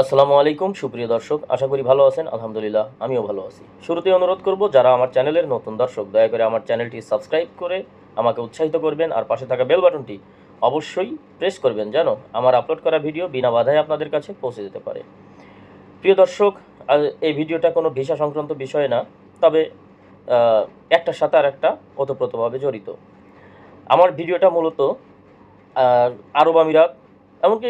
আসসালামু আলাইকুম, সুপ্রিয় দর্শক, আশা করি ভালো আছেন, আলহামদুলিল্লাহ, আমিও ভালো আছি। শুরুতেই অনুরোধ করব, যারা আমার চ্যানেলের নতুন দর্শক, দয়া করে আমার চ্যানেলটি সাবস্ক্রাইব করে আমাকে উৎসাহিত করবেন আর পাশে থাকা বেল বাটনটি অবশ্যই প্রেস করবেন যেন আমার আপলোড করা ভিডিও বিনা বাধায় আপনাদের কাছে পৌঁছে যেতে পারে। প্রিয় দর্শক এই ভিডিওটা কোনো ভিসা সংক্রান্ত বিষয় না, তবে একটার সাথে আর একটা ওতপ্রোতভাবে জড়িত। আমার ভিডিওটা মূলত আরব আমিরাত এমনকি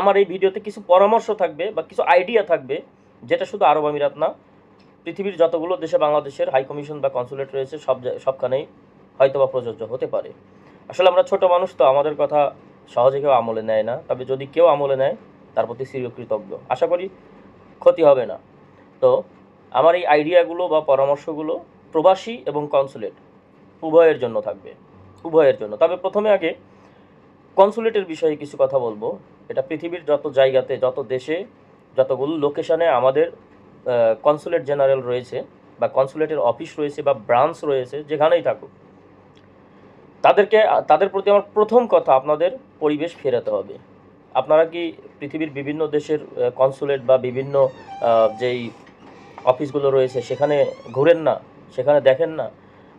আমার এই ভিডিওতে কিছু পরামর্শ থাকবে বা কিছু আইডিয়া থাকবে, যেটা শুধু আরব আমিরাত না, পৃথিবীর যতগুলো দেশে বাংলাদেশের হাই কমিশন বা কনসুলেট রয়েছে, সব সবখানেই হয়তো বা প্রযোজ্য হতে পারে। আসলে আমরা ছোট মানুষ তো, আমাদের কথা সহজে কেউ আমলে নেয় না, তবে যদি কেউ আমলে নেয়, তার প্রতি কৃতজ্ঞ। আশা করি ক্ষতি হবে না। তো, আমার এই আইডিয়াগুলো বা পরামর্শগুলো প্রবাসী এবং কনসুলেট উভয়ের জন্য থাকবে। উভয়ের জন্য। তবে প্রথমে আগে কনসুলেটের বিষয়ে কিছু কথা বলব। এটা পৃথিবীর যত জায়গাতে, যত দেশে, যতগুলো লোকেশনে আমাদের কনসুলেট জেনারেল রয়েছে বা কনসুলেটের অফিস রয়েছে বা ব্রাঞ্চ রয়েছে, যেখানেই থাকুক। তাদেরকে, তাদের প্রতি আমার প্রথম কথা, আপনাদের পরিবেশ ফেরাতে হবে। আপনারা কি পৃথিবীর বিভিন্ন দেশের কনসুলেট বা বিভিন্ন যেই অফিসগুলো রয়েছে, সেখানে ঘুরেন না, সেখানে দেখেন না?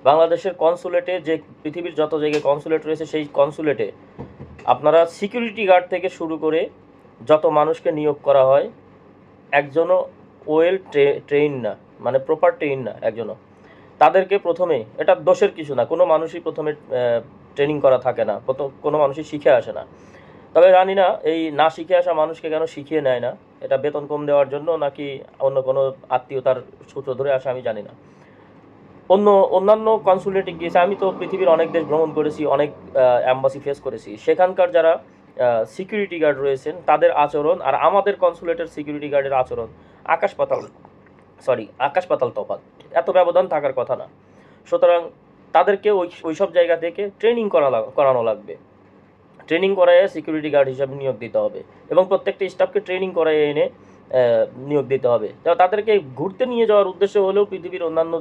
বাংলাদেশের কনসুলেটে যে, পৃথিবীর যত জায়গায় কনসুলেট রয়েছে, সেই কনসুলেটে আপনারা সিকিউরিটি গার্ড থেকে শুরু করে যত মানুষকে নিয়োগ করা হয়, একজনও ওয়েল ট্রেন না মানে প্রপার ট্রেন না একজনও। তাদেরকে প্রথমে, এটা দোষের কিছু না, কোনো মানুষই প্রথমে ট্রেনিং করা থাকে না, প্রথম, কোনো মানুষই শিখে আসে না। তবে জানি না, এই না শিখে আসা মানুষকে কেন শিখিয়ে নেয় না? এটা বেতন কম দেওয়ার জন্য নাকি অন্য কোনো আত্মীয়তার সূত্র ধরে আসে আমি জানি না। অন্য অন্যান্য কনসুলেটে গিয়েছে, আমি তো পৃথিবীর অনেক দেশ ভ্রমণ করেছি, অনেক অ্যাম্বাসি ফেস করেছি। সেখানকার যারা সিকিউরিটি গার্ড রয়েছেন, তাদের আচরণ আর আমাদের কনসুলেটের সিকিউরিটি গার্ডের আচরণ, আকাশ পাতাল সরি আকাশ পাতাল তফাৎ। এত ব্যবধান থাকার কথা না। সুতরাং তাদেরকে ওই ওই সব জায়গা থেকে ট্রেনিং করা করানো লাগবে। ট্রেনিং করায় সিকিউরিটি গার্ড হিসাবে নিয়োগ দিতে হবে। এবং প্রত্যেকটা স্টাফকে ট্রেনিং করায় এনে নিয়োগ দিতে হবে। তাদেরকে ঘুরতে নিয়ে যাওয়ার উদ্দেশ্য হলেও পৃথিবীর অন্যান্য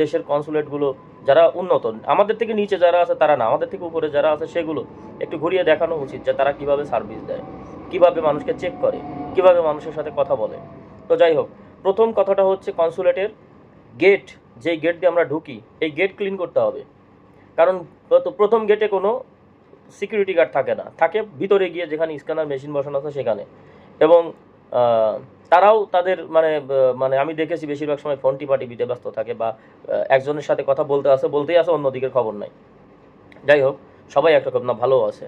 দেশের কনসুলেটগুলো যারা উন্নত, আমাদের থেকে নিচে যারা আছে তারা না, আমাদের থেকে উপরে যারা আছে সেগুলো একটু ঘুরিয়ে দেখানো উচিত যে তারা কীভাবে সার্ভিস দেয়, কীভাবে মানুষকে চেক করে, কীভাবে মানুষের সাথে কথা বলে। তো যাই হোক, প্রথম কথাটা হচ্ছে কনসুলেটের গেট যেই গেট দিয়ে আমরা ঢুকি, এই গেট ক্লিন করতে হবে। কারণ প্রথম গেটে কোনো সিকিউরিটি গার্ড থাকে না। থাকে ভিতরে গিয়ে যেখানে স্ক্যানার মেশিন বসানো আছে সেখানে। এবং তারাও তাদের মানে মানে আমি দেখেছি বেশিরভাগ সময় ফোন টিপা টিভিতে ব্যস্ত থাকে বা একজনের সাথে কথা বলতে আসে, বলতেই আসে, অন্যদিকের খবর নাই। যাই হোক, সবাই একরকম না ভালো আছে।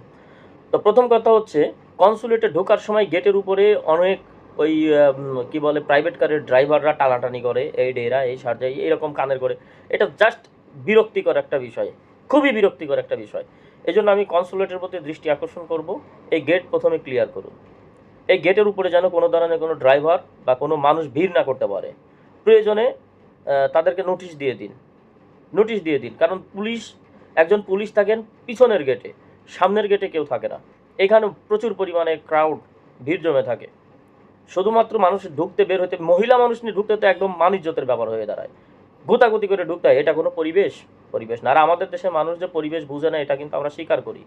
তো প্রথম কথা হচ্ছে কনসুলেটে ঢোকার সময় গেটের উপরে অনেক ওই কি বলে প্রাইভেট কারের ড্রাইভাররা টানাটানি করে, এই ডেরা, এই সার্জাই এইরকম কানের করে। এটা জাস্ট বিরক্তিকর একটা বিষয়, খুবই বিরক্তিকর একটা বিষয়। এই জন্য আমি কনসুলেটের প্রতি দৃষ্টি আকর্ষণ করব, এই গেট প্রথমে ক্লিয়ার করুন। এই গেটের উপরে যেন কোনো ধরনের কোনো ড্রাইভার বা কোনো মানুষ ভিড় না করতে পারে। প্রয়োজনে তাদেরকে নোটিশ দিয়ে দিন। নোটিশ দিয়ে দিন। কারণ পুলিশ, একজন পুলিশ থাকেন পিছনের গেটে, সামনের গেটে কেউ থাকে না। এখানে প্রচুর পরিমাণে ক্রাউড ভিড় জমে থাকে। শুধুমাত্র মানুষ ঢুকতে বের হতে মহিলা মানুষ নিয়ে ঢুকতে তো একদম মানিজ্যতের ব্যাপার হয়ে দাঁড়ায়। গোতাগুতি করে ঢুকতে হয়। এটা কোনো পরিবেশ পরিবেশ না। আর আমাদের দেশের মানুষ যে পরিবেশ বুঝে না, এটা কিন্তু আমরা স্বীকার করি।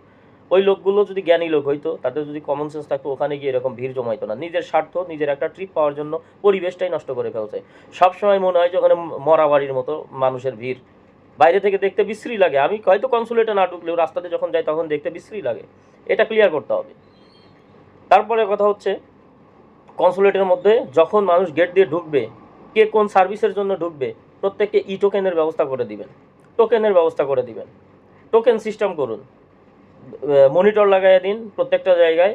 ওই লোকগুলো যদি জ্ঞানী লোক হইতো, তাদের যদি কমন সেন্স থাকতো, ওখানে গিয়ে এরকম ভিড় জমাইতো না। নিজের স্বার্থ, নিজের একটা ট্রিপ পাওয়ার জন্য পরিবেশটাই নষ্ট করে ফেলছে। সবসময় মনে হয় যে ওখানে মরাবাড়ির মতো মানুষের ভিড়। বাইরে থেকে দেখতে বিশ্রী লাগে। আমি হয়তো কনসুলেটে না ঢুকলেও রাস্তাতে যখন যাই তখন দেখতে বিশ্রী লাগে। এটা ক্লিয়ার করতে হবে। তারপরে কথা হচ্ছে কনসুলেটের মধ্যে যখন মানুষ গেট দিয়ে ঢুকবে, কে কোন সার্ভিসের জন্য ঢুকবে, প্রত্যেককে ই টোকেনের ব্যবস্থা করে দিবেন। টোকেনের ব্যবস্থা করে দিবেন। টোকেন সিস্টেম করুন। মনিটর লাগাই দিন প্রত্যেকটা জায়গায়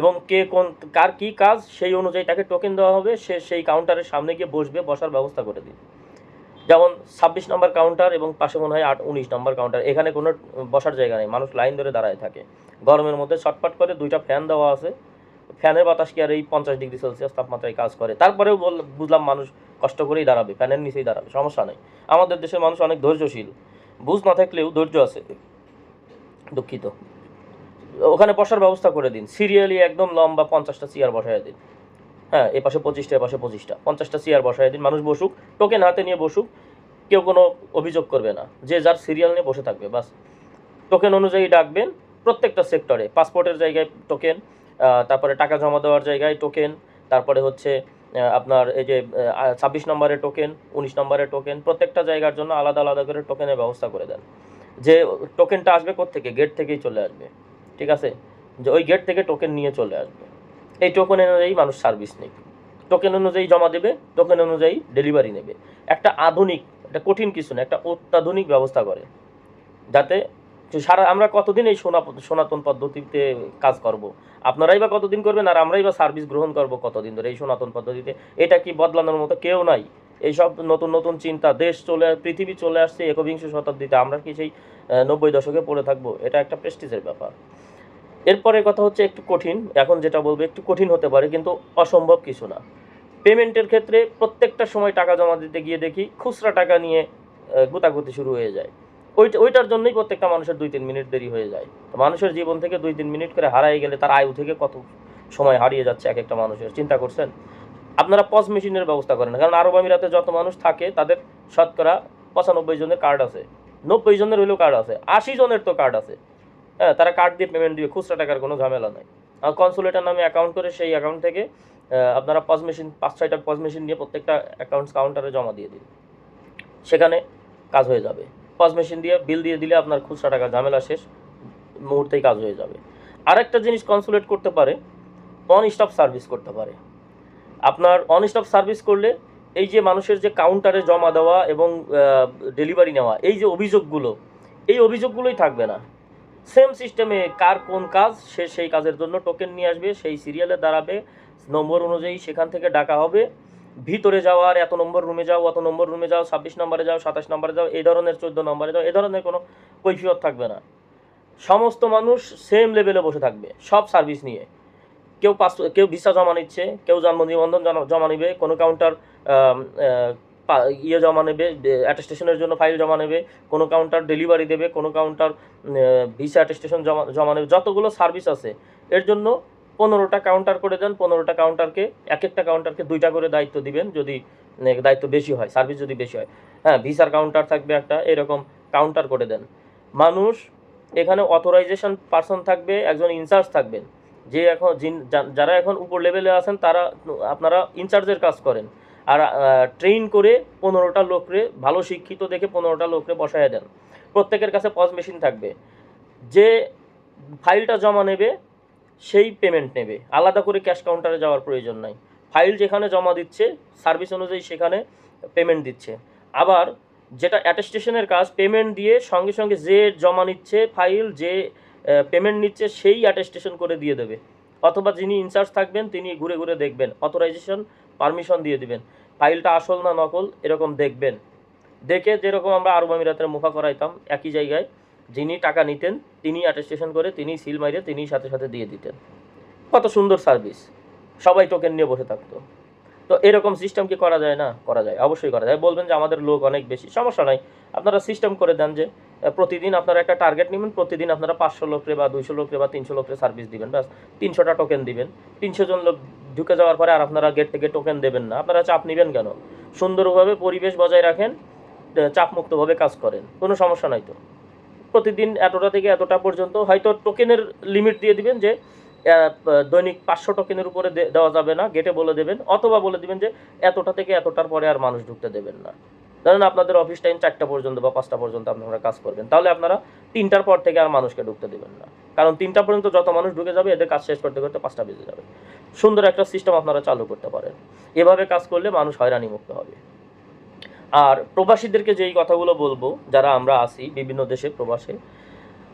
এবং কে কোন, কার কি কাজ সেই অনুযায়ী তাকে টোকেন দেওয়া হবে, সে সেই কাউন্টারের সামনে গিয়ে বসবে, বসার ব্যবস্থা করে দিন যেমন ছাব্বিশ নম্বর কাউন্টার এবং পাশে মনে হয় আট, উনিশ নম্বর কাউন্টার এখানে কোনো বসার জায়গা নেই, মানুষ লাইন ধরে দাঁড়ায় থাকে। গরমের মধ্যে ছটফট করে দুইটা ফ্যান দেওয়া আছে, ফ্যানের বাতাস কি আর এই পঞ্চাশ ডিগ্রি সেলসিয়াস তাপমাত্রায় কাজ করে? তারপরেও বুঝলাম মানুষ কষ্ট করেই দাঁড়াবে, ফ্যানের নিচেই দাঁড়াবে, সমস্যা নেই। আমাদের দেশের মানুষ অনেক ধৈর্যশীল, বুঝ না থাকলেও ধৈর্য আছে, দুঃখিত। ওখানে বসার ব্যবস্থা করে দিন। সিরিয়ালি একদম লম্বা পঞ্চাশটা চেয়ার বসায় দিন। হ্যাঁ এ পাশে পঁচিশটা, এ পাশে পঁচিশটা। পঞ্চাশটা চেয়ার বসায় দিন। মানুষ বসুক, টোকেন হাতে নিয়ে বসুক, কেউ কোনো অভিযোগ করবে না। যে যার সিরিয়াল নিয়ে বসে থাকবে, বাস। টোকেন অনুযায়ী ডাকবেন প্রত্যেকটা সেক্টরে। পাসপোর্টের জায়গায় টোকেন তারপরে টাকা জমা দেওয়ার জায়গায় টোকেন, তারপরে হচ্ছে আপনার এই যে ছাব্বিশ নম্বরের টোকেন, উনিশ নম্বরের টোকেন, প্রত্যেকটা জায়গার জন্য আলাদা আলাদা করে টোকেনের ব্যবস্থা করে দেন। যে টোকেনটা আসবে থেকে গেট থেকেই চলে আসবে। ঠিক আছে? যে ওই গেট থেকে টোকেন নিয়ে চলে আসবে। এই টোকেন অনুযায়ী মানুষ সার্ভিস নেবে। টোকেন অনুযায়ী জমা দেবে টোকেন অনুযায়ী ডেলিভারি নেবে। একটা আধুনিক, একটা কঠিন কিছু না, একটা অত্যাধুনিক ব্যবস্থা করে। যাতে সারা, আমরা কতদিন এই সোনা, সনাতন পদ্ধতিতে কাজ করব? আপনারাই বা কতদিন করবেন আর আমরাই বা সার্ভিস গ্রহণ করব কতদিন ধরে এই সনাতন পদ্ধতিতে? এটা কি বদলানোর মতো কেউ নাই? এইসব নতুন নতুন চিন্তা, দেশ চলে, পৃথিবী চলে আসছে একবিংশ শতাব্দীতে। আমরা কি সেই নব্বই দশকে পড়ে থাকব? এটা একটা প্রেস্টিজের ব্যাপার। এরপরে কথা হচ্ছে একটু কঠিন, এখন যেটা বলব একটু কঠিন হতে পারে, কিন্তু অসম্ভব কিছু না। পেমেন্টের ক্ষেত্রে প্রত্যেকটা সময় টাকা জমা দিতে গিয়ে দেখি খুচরা টাকা নিয়ে গুতাগুতি শুরু হয়ে যায়। ওইটা, ওইটার জন্যই প্রত্যেকটা মানুষের দুই তিন মিনিট দেরি হয়ে যায়। তো মানুষের জীবন থেকে দুই তিন মিনিট করে হারাই গেলে তার আয়ু থেকে কত সময় হারিয়ে যাচ্ছে এক একটা মানুষের, চিন্তা করছেন? আপনারা পজ মেশিনের ব্যবস্থা করেন, কারণ আরব আমিরাতে যত মানুষ থাকে তাদের শতকরা পঁচানব্বই জনের কার্ড আছে। নব্বই জনের হইলেও কার্ড আছে, আশি জনের তো কার্ড আছে। হ্যাঁ তারা কার্ড দিয়ে পেমেন্ট দিবে, খুচরা টাকার কোনো ঝামেলা নাই। আর কনসুলেটার নামে অ্যাকাউন্ট করে সেই অ্যাকাউন্ট থেকে আপনারা পজ মেশিন পাঁচ ছয়টা পজ মেশিন নিয়ে প্রত্যেকটা অ্যাকাউন্টস কাউন্টারে জমা দিয়ে দিন সেখানে কাজ হয়ে যাবে। পজ মেশিন দিয়ে বিল দিয়ে দিলে আপনার খুচরা টাকা ঝামেলা শেষ, মুহূর্তেই কাজ হয়ে যাবে। আরেকটা জিনিস কনসুলেট করতে পারে অন স্টপ সার্ভিস করতে পারে। আপনার অন স্টপ সার্ভিস করলে এই যে মানুষের যে কাউন্টারে জমা দেওয়া এবং ডেলিভারি নেওয়া, এই যে অভিযোগগুলো, এই অভিযোগগুলোই থাকবে না। সেম সিস্টেমে কার কোন কাজ, সে সেই কাজের জন্য টোকেন নিয়ে আসবে, সেই সিরিয়ালে দাঁড়াবে, নম্বর অনুযায়ী সেখান থেকে ডাকা হবে। ভিতরে যাওয়ার এত নম্বর রুমে যাও, অত নম্বর রুমে যাও, ছাব্বিশ নম্বরে যাও, সাতাশ নম্বরে যাও, এই ধরনের চোদ্দ নম্বরে যাও এই ধরনের কোনো কৈফিয়ত থাকবে না। সমস্ত মানুষ সেম লেভেলে বসে থাকবে, সব সার্ভিস নিয়ে। কেউ পাস কেউ ভিসা জমা নিচ্ছে, কেউ জন্ম নিবন্ধন জমা নেবে, কোনো কাউন্টার ইয়ে জমা নেবে অ্যাটেস্টেশনের জন্য ফাইল জমা নেবে, কোনো কাউন্টার ডেলিভারি দেবে, কোনো কাউন্টার ভিসা অ্যাটেস্টেশন জমা জমা নেবে, যতগুলো সার্ভিস আছে, এর জন্য পনেরোটা কাউন্টার করে দেন, পনেরোটা কাউন্টারকে এক একটা কাউন্টারকে দুইটা করে দায়িত্ব দিবেন, যদি দায়িত্ব বেশি হয় সার্ভিস যদি বেশি হয়। হ্যাঁ ভিসার কাউন্টার থাকবে একটা, এরকম কাউন্টার করে দেন। মানুষ, এখানে অথরাইজেশন পার্সন থাকবে, একজন ইনচার্জ থাকবেন। যে এখন যারা এখন উপর লেভেলে আছেন, তারা, আপনারা ইনচার্জের কাজ করেন। আর ট্রেন করে পনেরোটা লোকরে, ভালো শিক্ষিত দেখে পনেরোটা লোকরে বসায় দেন। প্রত্যেকের কাছে পজ মেশিন থাকবে। যে ফাইলটা জমা নেবে, সেই পেমেন্ট নেবে। আলাদা করে ক্যাশ কাউন্টারে যাওয়ার প্রয়োজন নাই। ফাইল যেখানে জমা দিচ্ছে সার্ভিস অনুযায়ী সেখানে পেমেন্ট দিচ্ছে। আবার যেটা অ্যাটেস্টেশনের কাজ পেমেন্ট দিয়ে সঙ্গে সঙ্গে যে জমা নিচ্ছে ফাইল যে পেমেন্ট নিচ্ছে, সেই অ্যাটেস্টেশন করে দিয়ে দেবে। অথবা যিনি ইনচার্জ থাকবেন, তিনি ঘুরে ঘুরে দেখবেন। অথরাইজেশন পারমিশন দিয়ে দিবেন। ফাইলটা আসল না নকল, এরকম দেখবেন। দেখে যেরকম আমরা আরব আমিরাতের মুখা করাইতাম, একই জায়গায় যিনি টাকা নিতেন, তিনি অ্যাটেস্টেশন করে, তিনি সিল মাইরে, তিনি সাথে সাথে দিয়ে দিতেন। কত সুন্দর সার্ভিস। সবাই টোকেন নিয়ে বসে থাকতো। তো এরকম সিস্টেম কি করা যায়? না, করা যায়, অবশ্যই করা যায়। বলবেন যে আমাদের লোক অনেক বেশি, সমস্যা নাই। আপনারা সিস্টেম করে দেন যে প্রতিদিন আপনারা একটা টার্গেট নেবেন, প্রতিদিন আপনারা পাঁচশো লোকরে বা দুইশো লোকরে বা তিনশো লোকরে সার্ভিস দিবেন, ব্যাস। তিনশোটা টোকেন দিবেন। তিনশো জন লোক ঢুকে যাওয়ার পরে আর আপনারা গেট থেকে টোকেন দেবেন না। আপনারা চাপ নেবেন কেন? সুন্দরভাবে পরিবেশ বজায় রাখেন চাপমুক্তভাবে কাজ করেন। কোনো সমস্যা নাই তো। প্রতিদিন এতটা থেকে এতটা পর্যন্ত হয়তো টোকেনের লিমিট দিয়ে দিবেন যে দৈনিক পাঁচশো টোকেনের উপরে দেওয়া যাবে না গেটে বলে দেবেন, অথবা বলে দিবেন যে এতটা থেকে এতটার পরে আর মানুষ ঢুকতে দেবেন না। ধরেন আপনাদের অফিস টাইম চারটা পর্যন্ত বা পাঁচটা পর্যন্ত আপনারা কাজ করবেন, তাহলে আপনারা তিনটার পর থেকে আর মানুষকে ঢুকতে দেবেন না। কারণ তিনটা পর্যন্ত যত মানুষ ঢুকে যাবে, এদের কাজ শেষ করতে করতে পাঁচটা বেজে যাবে। সুন্দর একটা সিস্টেম আপনারা চালু করতে পারেন। এভাবে কাজ করলে মানুষ হয়রানি মুক্ত হবে। আর প্রবাসীদেরকে যেই কথাগুলো বলব, যারা আমরা আছি বিভিন্ন দেশে প্রবাসে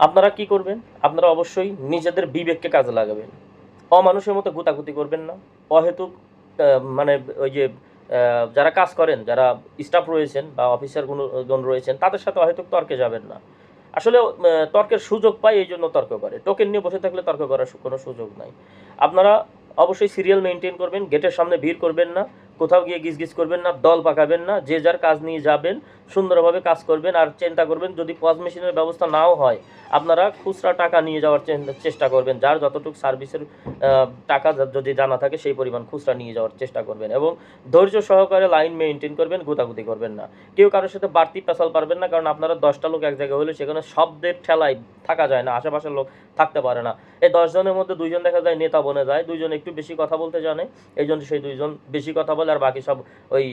আপনারা কি করবেন? আপনারা অবশ্যই নিজেদের বিবেককে কাজে লাগাবেন। অমানুষের মতো গুতাগুতি করবেন না। অহেতুক মানে ওই যে যারা কাজ করেন, যারা স্টাফ রয়েছেন বা অফিসার গুণ রয়েছেন, তাদের সাথে অহেতুক তর্কে যাবেন না। আসলে তর্কের সুযোগ পায় এই জন্য তর্ক করে। টোকেন নিয়ে বসে থাকলে তর্ক করার কোনো সুযোগ নাই। আপনারা অবশ্যই সিরিয়াল মেনটেন করবেন গেটের সামনে ভিড় করবেন না। কোথাও গিয়ে গিজগিজ করবেন না, দল পাকাবেন না, যে যার কাজ নিয়ে যাবেন, সুন্দরভাবে কাজ করবেন আর চিন্তা করবেন যদি পজ মেশিনের ব্যবস্থা নাও হয়, আপনারা খুচরা টাকা নিয়ে যাওয়ার চেষ্টা করবেন, যার যতটুকু সার্ভিসের টাকা যদি জানা থাকে সেই পরিমাণ খুচরা নিয়ে যাওয়ার চেষ্টা করবেন এবং ধৈর্য সহকারে লাইন মেনটেন করবেন, গোতাগুতি করবেন না। কেউ কারোর সাথে বাড়তি পেশাল পারবেন না, কারণ আপনারা দশটা লোক এক জায়গায় হলে সেখানে শব্দের ঠেলায় থাকা যায় না, আশেপাশের লোক থাকতে পারে না। এই দশজনের মধ্যে দুইজন দেখা যায়, নেতা বনে যায়, দুইজন একটু বেশি কথা বলতে জানে, এই জন্য সেই দুইজন বেশি কথা বলে। আর বাকি সব ওই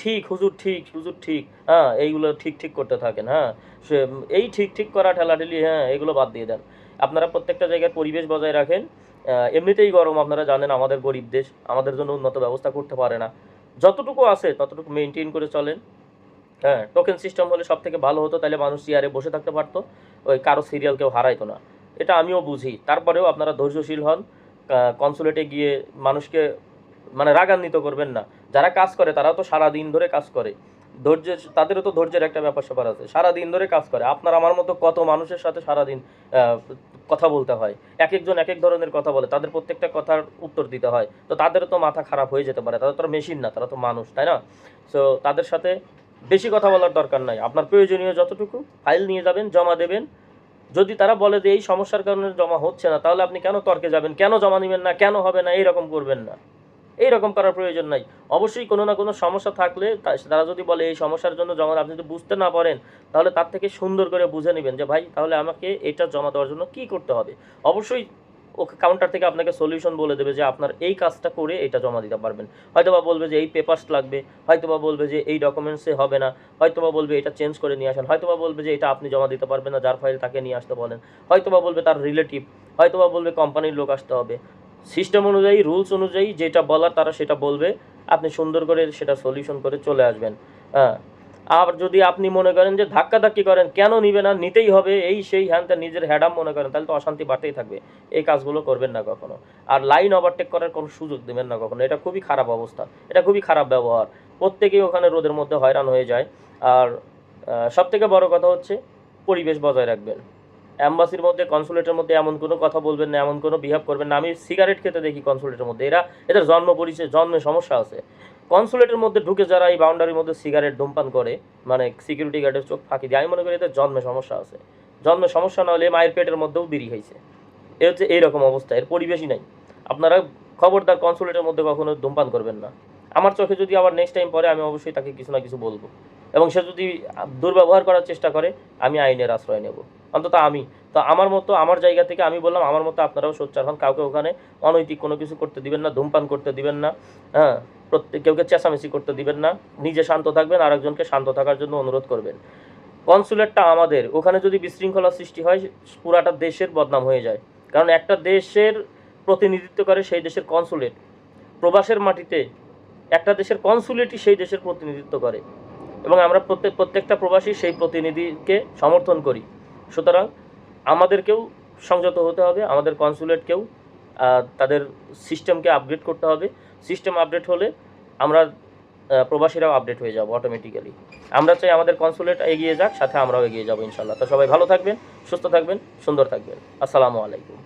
ঠিক, হুজুর ঠিক হুজুর ঠিক হ্যাঁ এইগুলো ঠিক ঠিক করতে থাকেন হ্যাঁ। সে, এই ঠিক ঠিক করা ঠেলাঠেলি হ্যাঁ এগুলো বাদ দিয়ে দেন। আপনারা প্রত্যেকটা জায়গায় পরিবেশ বজায় রাখেন এমনিতেই গরম, আপনারা জানেন আমাদের গরিব দেশ, আমাদের জন্য উন্নত ব্যবস্থা করতে পারে না। যতটুকু আছে, ততটুকু মেনটেন করে চলেন হ্যাঁ। টোকেন সিস্টেম হলে সব থেকে ভালো হতো, তাহলে মানুষ চেয়ারে বসে থাকতে পারতো, ওই কারও সিরিয়াল কেউ হারাইতো না। এটা আমিও বুঝি। তারপরেও আপনারা ধৈর্যশীল হন কনসুলেটে গিয়ে মানুষকে মানে রাগান্বিত করবেন না। যারা কাজ করে তারাও তো সারা দিন ধরে কাজ করে। ধৈর্যের তাদেরও তো ধৈর্যের একটা ব্যাপার স্যাপার আছে। সারা দিন ধরে কাজ করে। আপনার আমার মতো কত মানুষের সাথে সারাদিন আহ, কথা বলতে হয়? এক একজন এক এক ধরনের কথা বলে। তাদের প্রত্যেকটা কথার উত্তর দিতে হয়। তো তাদেরও তো মাথা খারাপ হয়ে যেতে পারে। তাদের তো মেশিন না তারা তো মানুষ তাই না? সো তাদের সাথে বেশি কথা বলার দরকার নাই। আপনার প্রয়োজনীয় যতটুকু ফাইল নিয়ে যাবেন জমা দেবেন। যদি তারা বলে যে এই সমস্যার কারণে জমা হচ্ছে না তাহলে আপনি কেন তর্কে যাবেন? কেন জমা নেবেন না? কেন হবে না? এইরকম করবেন না। এইরকম করার প্রয়োজন নাই। অবশ্যই কোনো না কোনো সমস্যা থাকলে তারা যদি বলে এই সমস্যার জন্য জমা আপনি যদি বুঝতে না পারেন, তাহলে তার থেকে সুন্দর করে বুঝে নেবেন যে, ভাই, তাহলে আমাকে এটা জমা দেওয়ার জন্য কি করতে হবে? অবশ্যই ওকে কাউন্টার থেকে আপনাকে সলিউশন বলে দেবে যে, আপনার এই কাজটা করে এটা জমা দিতে পারবেন। হয়তো বা বলবে যে, এই পেপার্স লাগবে। হয়তো বা বলবে যে, এই ডকুমেন্টসে হবে না। হয়তো বা বলবে, এটা চেঞ্জ করে নিয়ে আসেন। হয়তো বা বলবে যে, এটা আপনি জমা দিতে পারবেন না, যার ফাইল তাকে নিয়ে আসতে বলেন। হয়তো বা বলবে তার রিলেটিভ হয়তো বা বলবে কোম্পানির লোক আসতে হবে। সিস্টেম অনুযায়ী, রুলস অনুযায়ী যেটা বলার তারা সেটা বলবে। আপনি সুন্দর করে সেটা সলিউশন করে চলে আসবেন। হ্যাঁ। আর যদি আপনি মনে করেন যে ধাক্কা ধাক্কি করেন, কেন নিবে না? নিতেই হবে। এই সেই হ্যান তা নিজের হ্যাডাম মনে করেন, তাহলে তো অশান্তি বাড়তেই থাকবে। এই কাজগুলো করবেন না কখনো। আর লাইন ওভারটেক করার কোনো সুযোগ দেবেন না কখনো। এটা খুবই খারাপ অবস্থা। এটা খুবই খারাপ ব্যবহার। প্রত্যেকেই ওখানে রোদের মধ্যে হয়রান হয়ে যায়। আর সব থেকে বড় কথা হচ্ছে পরিবেশ বজায় রাখবেন। অ্যাম্বাসির মধ্যে কনসুলেটের মধ্যে এমন কোনো কথা বলবেন না, এমন কোনো বিহেভ করবেন না। আমি সিগারেট খেতে দেখি কনসুলেটের মধ্যে। এরা, এদের জন্ম পরিচয় জন্মে সমস্যা আছে। কনসুলেটের মধ্যে ঢুকে যারা এই বাউন্ডারির মধ্যে সিগারেট ধূমপান করে মানে সিকিউরিটি গার্ডের চোখ ফাঁকি দিয়ে, আমি মনে করি এদের জন্মে সমস্যা আছে। জন্মে সমস্যা না হলে মায়ের পেটের মধ্যেও বিড়ি হয়েছে এ হচ্ছে এইরকম অবস্থা, এর পরিবেশই নাই। আপনারা খবরদার কনসুলেটের মধ্যে কখনো ধূমপান করবেন না। আমার চোখে যদি আবার নেক্সট টাইম পরে আমি অবশ্যই তাকে কিছু না কিছু বলব। এবং সে যদি দুর্ব্যবহার করার চেষ্টা করে, আমি আইনের আশ্রয় নেব। অন্তত আমি। তো আমার মতো, আমার জায়গা থেকে আমি বললাম, আমার মতো আপনারাও সোচ্চার হন, কাউকে ওখানে অনৈতিক কোনো কিছু করতে দিবেন না, ধূমপান করতে দিবেন না হ্যাঁ প্রত্যেক, কেউকে চেঁচামেচি করতে দিবেন না, নিজে শান্ত থাকবেন আর একজনকে শান্ত থাকার জন্য অনুরোধ করবেন। কনসুলেটটা আমাদের, ওখানে যদি বিশৃঙ্খলা সৃষ্টি হয়, পুরাটা দেশের বদনাম হয়ে যায়। কারণ একটা দেশের প্রতিনিধিত্ব করে সেই দেশের কনসুলেট। প্রবাসের মাটিতে একটা দেশের কনসুলেটই সেই দেশের প্রতিনিধিত্ব করে। এবং আমরা প্রত্যেক, প্রত্যেকটা প্রবাসী সেই প্রতিনিধিকে সমর্থন করি। সুতরাং আমাদেরকেও সংযত হতে হবে, আমাদের কনসুলেটকেও তাদের সিস্টেমকে আপডেট করতে হবে। সিস্টেম আপডেট হলে আমরা প্রবাসীরাও আপডেট হয়ে যাব অটোমেটিক্যালি আমরা চাই আমাদের কনসুলেট এগিয়ে যাক, সাথে আমরাও এগিয়ে যাব ইনশাল্লাহ তো সবাই ভালো থাকবেন, সুস্থ থাকবেন, সুন্দর থাকবেন। আসসালামু আলাইকুম।